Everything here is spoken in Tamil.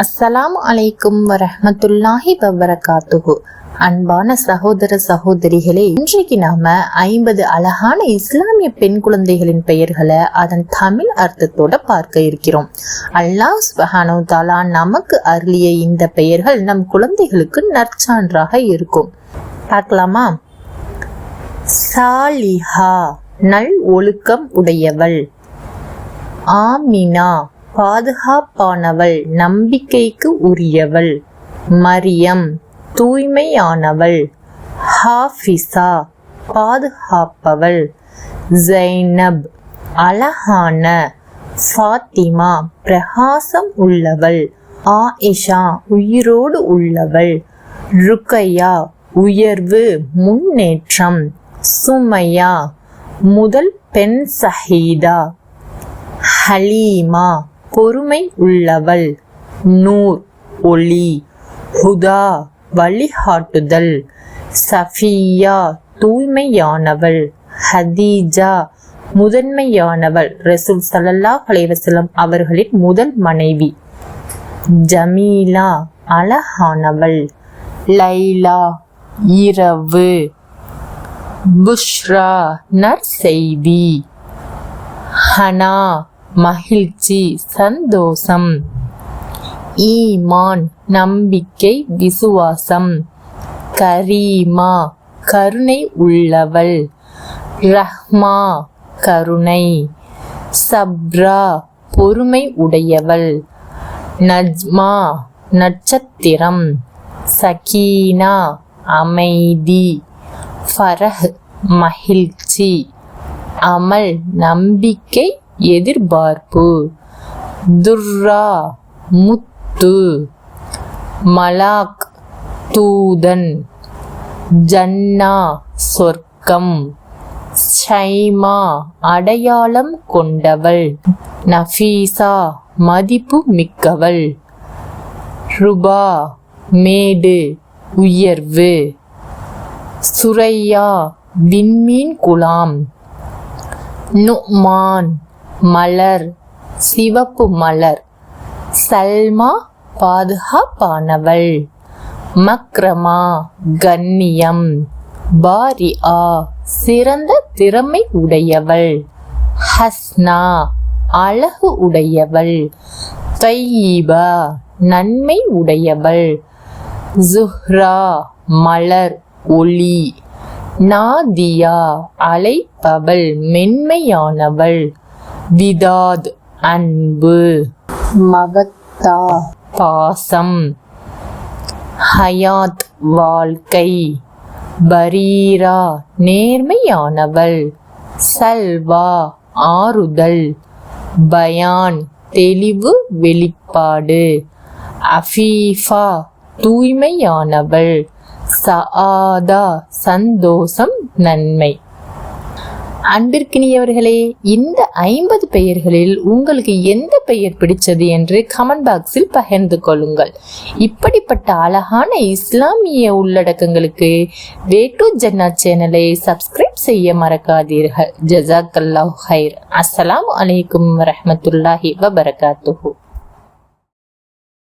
அஸ்ஸலாமு அலைக்கும் வரஹமத்துல்லாஹி வபரகாத்துஹு. அன்பான சகோதர சகோதரிகளே இன்றைக்கு நாம ஐம்பது அழகான இஸ்லாமிய பெண் குழந்தைகளின் பெயர்களை அதன் தமிழ் அர்த்தத்தோட பார்க்க இருக்கிறோம். அல்லாஹ் சுபஹானோ தாலா நமக்கு அருளிய இந்த பெயர்கள் நம் குழந்தைகளுக்கு நற்சான்றாக இருக்கும். பார்க்கலாமா? சாலிஹா நல் ஒழுக்கம் உடையவள். ஆமினா பாதுகாப்பானவள் நம்பிக்கைக்கு உரியவள். மரியம் தூய்மையானவள். ஹாஃபிசா பாதுகாப்பவள். ஜைனப் அழகான. ஃபாத்திமா பிரகாசம் உள்ளவள். ஆயிஷா உயிரோடு உள்ளவள். ருக்கையா உயர்வு முன்னேற்றம். சுமையா முதல் பெண் சஹீதா. ஹலீமா பொறுமை உள்ளவள். நூர் ஒளி ஹுதா வழிகாட்டுதல். சஃபியா தூய்மையானவள். ஹதீஜா முதன்மையானவள். ரசூல் சல்லல்லா அலைவசலம் அவர்களின் முதல் மனைவி. ஜமீலா அழகானவள். லைலா இரவு. புஷ்ரா நற்செய்தி. ஹனா மகிழ்ச்சி சந்தோஷம். ஈமான் நம்பிக்கை விசுவாசம். கரீமா கருணை உள்ளவள். ரஹ்மா கருணை. சப்ரா பொறுமை உடையவள். நஜ்மா நட்சத்திரம். சகீனா அமைதி. ஃபரஹ் மகிழ்ச்சி. அமல் நம்பிக்கை எதிர்பார்ப்பு. துர்ரா முத்து. மலாக் தூதன். ஜன்னா சொர்க்கம். ஷைமா அடையாளம் கொண்டவள். நஃபீசா மதிப்பு மிக்கவள். ருபா மேடு உயர்வு. சுரையா விண்மீன் குலாம். நுமான் மலர் சிவப்பு மலர். சல்மா பாதுகாப்பானவள். மக்ரமா கண்ணியம். பாரியா சிறந்த திறமை உடையவள். ஹஸ்னா அழகு உடையவள். தையீபா நன்மை உடையவள். ஜுஹ்ரா மலர் ஒளி. நாதியா அழைப்பவள் மென்மையானவள். விதாத் அன்பு. மவத்தா பாசம். ஹயாத் வாழ்க்கை. பரீரா நேர்மையானவள். சல்வா ஆறுதல். பயான் தெளிவு வெளிப்பாடு. அஃபீஃபா தூய்மையானவள். சஆதா சந்தோஷம் நன்மை. அன்பிற்கினியவர்களே இந்த ஐம்பது பெயர்களில் உங்களுக்கு எந்த பெயர் பிடிச்சது என்று கமெண்ட் பாக்ஸில் பகிர்ந்து கொள்ளுங்கள். இப்படிப்பட்ட அழகான இஸ்லாமிய உள்ளடக்கங்களுக்கு வே டு ஜன்னா சேனலை சப்ஸ்கிரைப் செய்ய மறக்காதீர்கள். ஜசாக் அல்லாஹ் ஹைர் அஸ்ஸலாமு அலைக்கும் வரஹமத்துல்லாஹி வபரகாத்துஹூ.